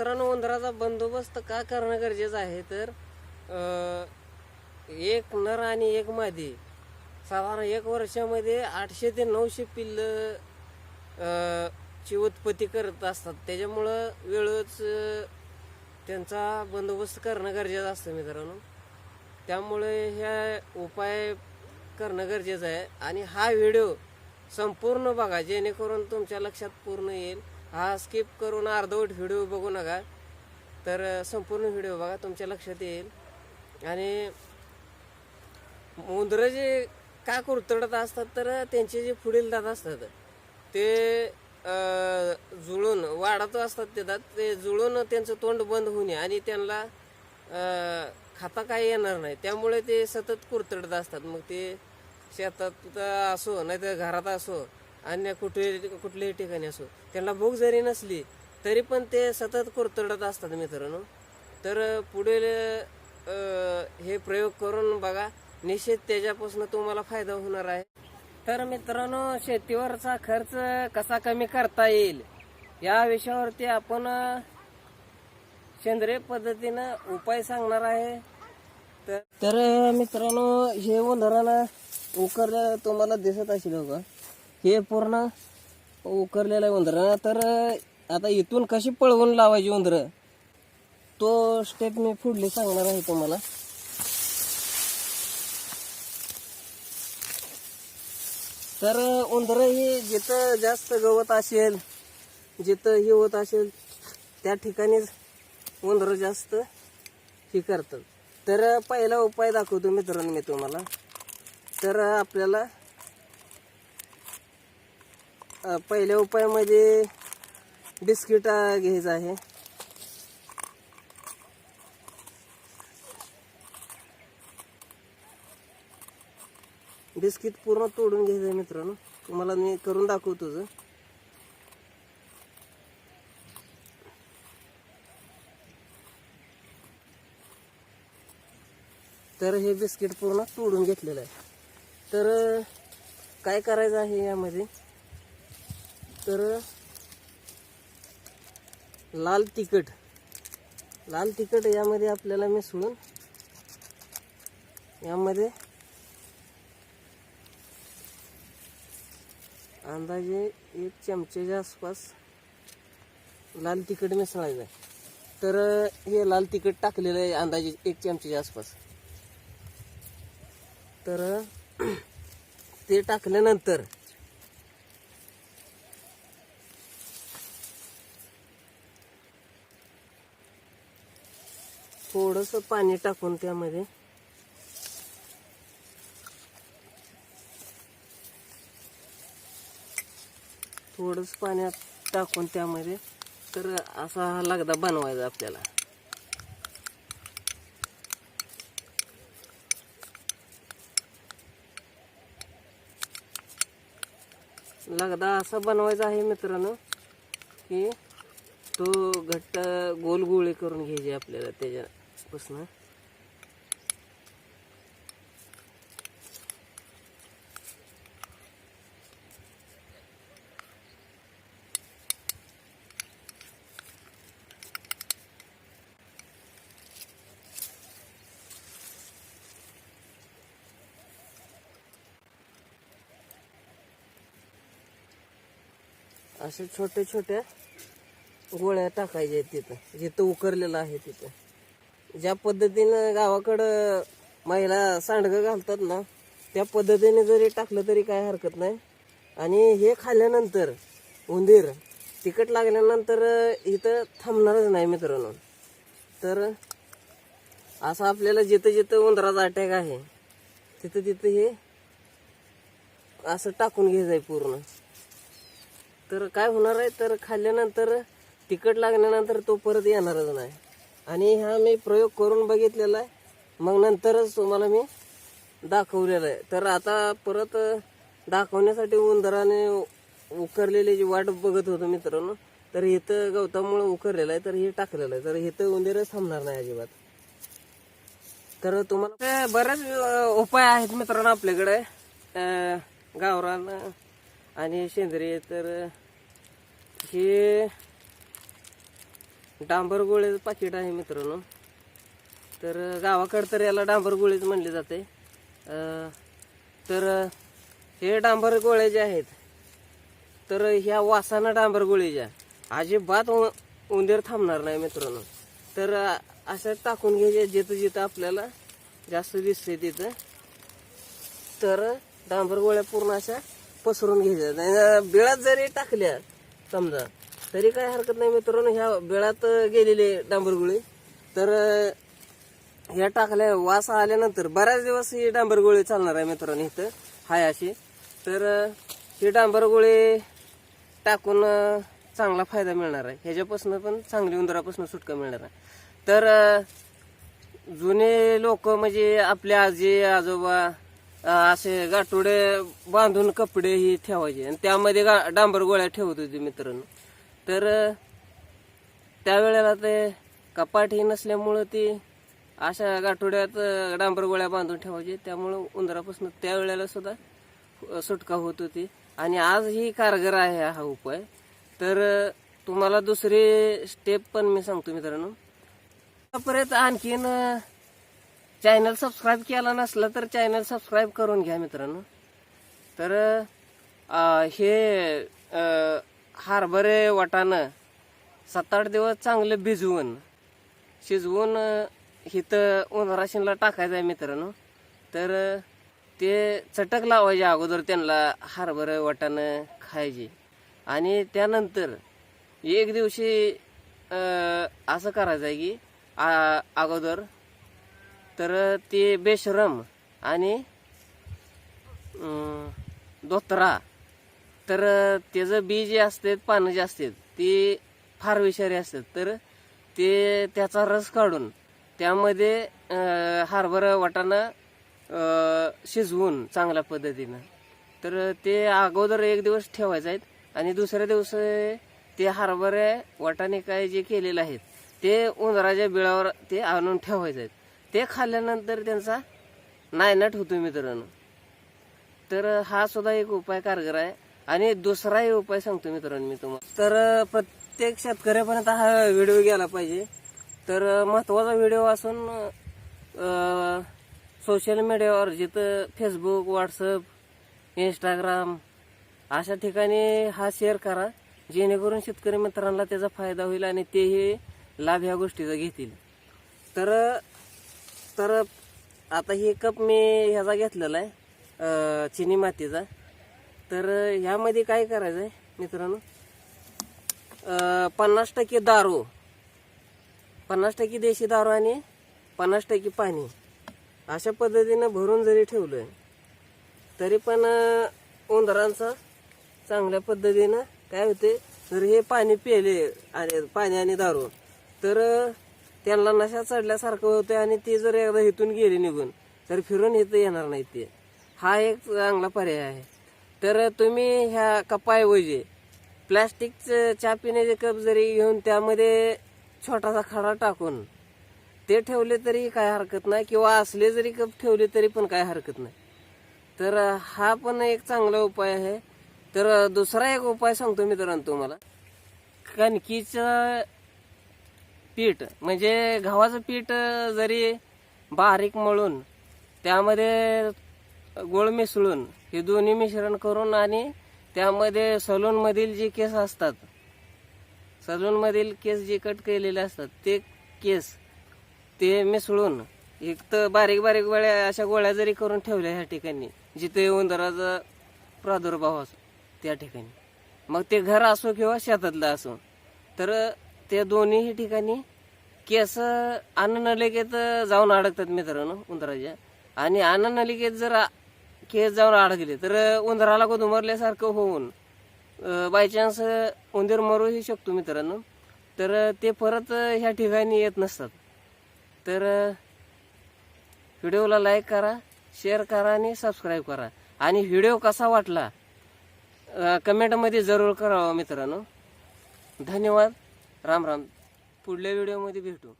मित्रांनो उंदराचा बंदोबस्त का करणं गरजेचं आहे? तर एक नर आणि एक मादी. साधारण एक वर्षामध्ये आठशे ते नऊशे पिल्लं ची उत्पत्ती करत असतात. त्याच्यामुळं वेळच त्यांचा बंदोबस्त करणं गरजेचं असतं मित्रांनो. त्यामुळे ह्या उपाय करणं गरजेचं आहे. आणि हा व्हिडिओ संपूर्ण बघा जेणेकरून तुमच्या लक्षात पूर्ण येईल. हा स्किप करून अर्धवट व्हिडिओ बघू नका. तर संपूर्ण व्हिडिओ बघा तुमच्या लक्षात येईल. आणि उंदरं जे का कुरतडत असतात तर त्यांचे जे पुढील दात असतात ते जुळून वाढत असतात ते दात. ते जुळून त्यांचं तोंड बंद होणे आणि त्यांना खाता काही येणार नाही. त्यामुळे ते सतत कुरतडत असतात. मग ते शेतात असो नाही तर घरात असो अन्य कुठे कुठल्याही ठिकाणी असो. त्यांना भूक जरी नसली तरी पण ते सतत कुरतडत असतात मित्रांनो. तर पुढील हे प्रयोग करून बघा निश्चित त्याच्यापासून तुम्हाला फायदा होणार आहे. तर मित्रांनो शेतीवरचा खर्च कसा कमी करता येईल? या विषयावरती आपण सेंद्रिय पद्धतीनं उपाय सांगणार आहे. तर तर मित्रांनो हे उन्हाळ्याला उकरल्या तुम्हाला दिसत असेल बघा. हे पूर्ण उकरलेलं आहे उंदरं. तर आता इथून कशी पळवून लावायची उंदरं? तो स्टेप मी पुढली सांगणार आहे तुम्हाला. तर उंदरं ही जिथं जास्त गवत असेल जिथं हे होत असेल त्या ठिकाणीच उंदरं जास्त हे करतात. तर पहिला उपाय दाखवतो मित्रांनो मी तुम्हाला. तर आपल्याला पहिल्या उपायामध्ये बिस्किट घ्यायचं आहे. बिस्किट पूर्ण तोडून घ्यायचं आहे मित्रांनो. तुम्हाला मी करून दाखवतो तुझं. तर हे बिस्किट पूर्ण तोडून घेतलेलं आहे. तर काय करायचं आहे यामध्ये? तर लाल तिखट लाल तिखट यामध्ये आपल्याला मिसळून यामध्ये अंदाजे एक चमचेच्या आसपास लाल तिखट मिसळायचं आहे. तर हे लाल तिखट टाकलेलं आहे अंदाजे एक चमचेच्या आसपास. तर ते टाकल्यानंतर थोडंसं पाणी टाकून त्यामध्ये. थोडंसं पाण्यात टाकून त्यामध्ये. तर असा हा लगदा बनवायचा आपल्याला. लगदा असा बनवायचा आहे मित्रांनो की तो घट्ट गोल गोळे करून घ्यायचे आपल्याला त्याच्या त्याच्यापासून असे छोटे छोट्या गोळ्या टाकायच्या आहेत तिथं जिथं उकरलेलं आहे तिथं. ज्या पद्धतीनं गावाकडं महिला सांडगं घालतात ना त्या पद्धतीने जरी टाकलं तरी काय हरकत नाही. आणि हे खाल्ल्यानंतर उंदीर तिखट लागल्यानंतर इथं थांबणारच नाही मित्रांनो. तर असं आपल्याला जिथं जिथं उंदराचा अटॅक आहे तिथं तिथं हे असं टाकून घ्यायचं आहे पूर्ण. तर काय होणार आहे? तर खाल्ल्यानंतर तिखट लागल्यानंतर तो परत येणारच नाही. आणि हा मी प्रयोग करून बघितलेला आहे. मग नंतरच तुम्हाला मी दाखवलेलं आहे. तर आता परत दाखवण्यासाठी उंदराने उकरलेली जी वाट बघत होतो मित्रांनो तर इथं गवतामुळे उकरलेलं आहे तर हे टाकलेलं आहे. तर इथं उंदीरच थांबणार नाही अजिबात. तर तुम्हाला बरेच उपाय आहेत मित्रांनो आपल्याकडे. गावरान आणि सेंद्रिय तर हे डांबर गोळ्याचं पाकिट आहे मित्रांनो. तर गावाकडं तर याला डांबर गोळीच म्हणले जाते. तर हे डांबर गोळे जे आहेत तर ह्या वासानं डांबर गोळीच्या अजिबात उ- उंदीर थांबणार नाही मित्रांनो. तर असं टाकून घ्यायचे जिथं जिथं आपल्याला जास्त दिसते तिथं तर डांबर गोळ्या पूर्ण अशा पसरून घ्यायच्या. बिळात जरी टाकल्या समजा तरी काय हरकत नाही मित्रांनो ह्या बेळात गेलेले डांबर गोळी तर ह्या टाकल्या वास आल्यानंतर बऱ्याच दिवस ही डांबर गोळी चालणार आहे मित्रांनो इथं. हाय अशी तर ही डांबर गोळी टाकून चांगला फायदा मिळणार आहे. ह्याच्यापासून पण चांगली उंदरापासून सुटका मिळणार आहे. तर जुने लोक म्हणजे आपले आजी आजोबा असे गाठोडे बांधून कपडे ही ठेवायचे. आणि त्यामध्ये गा डांबर गोळ्या ठेवत होते मित्रांनो. तर त्यावेळेला ते कपाट ही नसल्यामुळं ती अशा गाठोड्यात डांबर गोळ्या बांधून ठेवायचे. त्यामुळं उंदरापासून त्यावेळेला सुद्धा सुटका होत होती. आणि आज ही कारगर आहे हा उपाय. तर तुम्हाला दुसरी स्टेप पण मी सांगतो मित्रांनो. परत आणखीन चॅनल सबस्क्राईब केला नसला तर चॅनल सबस्क्राईब करून घ्या मित्रांनो. तर हे हरभरे वाटाणं. सात आठ दिवस चांगलं भिजवून. शिजवून इथं उन्हाराशीनला टाकायचं आहे मित्रांनो. तर ते चटक लावायचे अगोदर त्यांना हरभरे वाटाणं खायचे. आणि त्यानंतर एक दिवशी असं करायचं आहे की आ- अगोदर तर ते बेशरम आणि दोतरा तर त्याचं बी जे असते पानं जे असतात ते फार विषारी असतात. तर ते त्याचा रस काढून त्यामध्ये हार्बर वाटाणा शिजवून चांगल्या पद्धतीनं. तर ते अगोदर एक दिवस ठेवायचं आहेत आणि दुसऱ्या दिवस ते हरभरे वाटाणे काय जे केलेले आहेत ते उंदराच्या बिळावर ते आणून ठेवायचे आहेत. ते खाल्ल्यानंतर त्यांचा नायनाट होतो मित्रांनो. तर हा सुद्धा एक उपाय कारगर आहे. आणि दुसराही उपाय सांगतो मित्रांनो मी तुम्हाला. तर प्रत्येक शेतकऱ्यापर्यंत हा व्हिडिओ गेला पाहिजे. तर महत्त्वाचा व्हिडिओ असून सोशल मीडियावर जिथं फेसबुक व्हॉट्सअप इंस्टाग्राम अशा ठिकाणी हा शेअर करा जेणेकरून शेतकरी मित्रांना त्याचा फायदा होईल आणि तेही लाभ ह्या गोष्टीचा घेतील. तर तर आता हे कप मी ह्याचा घेतलेला आहे चिनी मातीचा. तर ह्यामध्ये काय करायचं आहे मित्रांनो पन्नास टक्के दारू. पन्नास टक्के देशी दारू आणि पन्नास टक्के पाणी. अशा पद्धतीनं भरून जरी ठेवलं तरी पण उंदरांचा चांगल्या पद्धतीनं काय होते जर हे पाणी पिले आणि पाणी आणि दारू तर त्यांना नशा चढल्यासारखं होतं आणि ते जर एकदा इथून गेले निघून तर फिरून इथं येणार नाही ते. हा एक चांगला पर्याय आहे. तर तुम्ही ह्या कपाऐवजी प्लॅस्टिकचं चहा पिण्याचे कप जरी घेऊन त्यामध्ये छोटासा खडा टाकून ते ठेवले तरी काय हरकत नाही किंवा असले जरी कप ठेवले तरी पण काय हरकत नाही. तर हा पण एक चांगला उपाय आहे. तर दुसरा एक उपाय सांगतो मित्रांनो तुम्हाला. कणकीचं पीठ म्हणजे गव्हाचं पीठ जरी बारीक मळून त्यामध्ये गोळ मिसळून हे दोन्ही मिश्रण करून आणि त्यामध्ये सलूनमधील जे केस असतात सलूनमधील केस जे कट केलेले असतात ते केस ते मिसळून एक तर बारीक बारीक गोळ्या अशा गोळ्या जरी करून ठेवल्या ह्या ठिकाणी जिथे उंदराचा प्रादुर्भाव असो त्या ठिकाणी. मग ते घर असो किंवा शेतातलं असो तर त्या दोन्हीही ठिकाणी केस अन्ननलिकेत जाऊन अडकतात मित्रांनो उंदराच्या. आणि अन्ननलिकेत जर केस जाऊन अडकले तर उंदराला गुदमरल्यासारखं होऊन बायचान्स उंदीर मरूही शकतो मित्रांनो. तर ते परत ह्या ठिकाणी येत नसतात. तर व्हिडिओला लाईक करा शेअर करा आणि सबस्क्राईब करा. आणि व्हिडिओ कसा वाटला कमेंटमध्ये जरूर करावा मित्रांनो. धन्यवाद. राम राम. पुढल्या व्हिडिओमध्ये भेटू.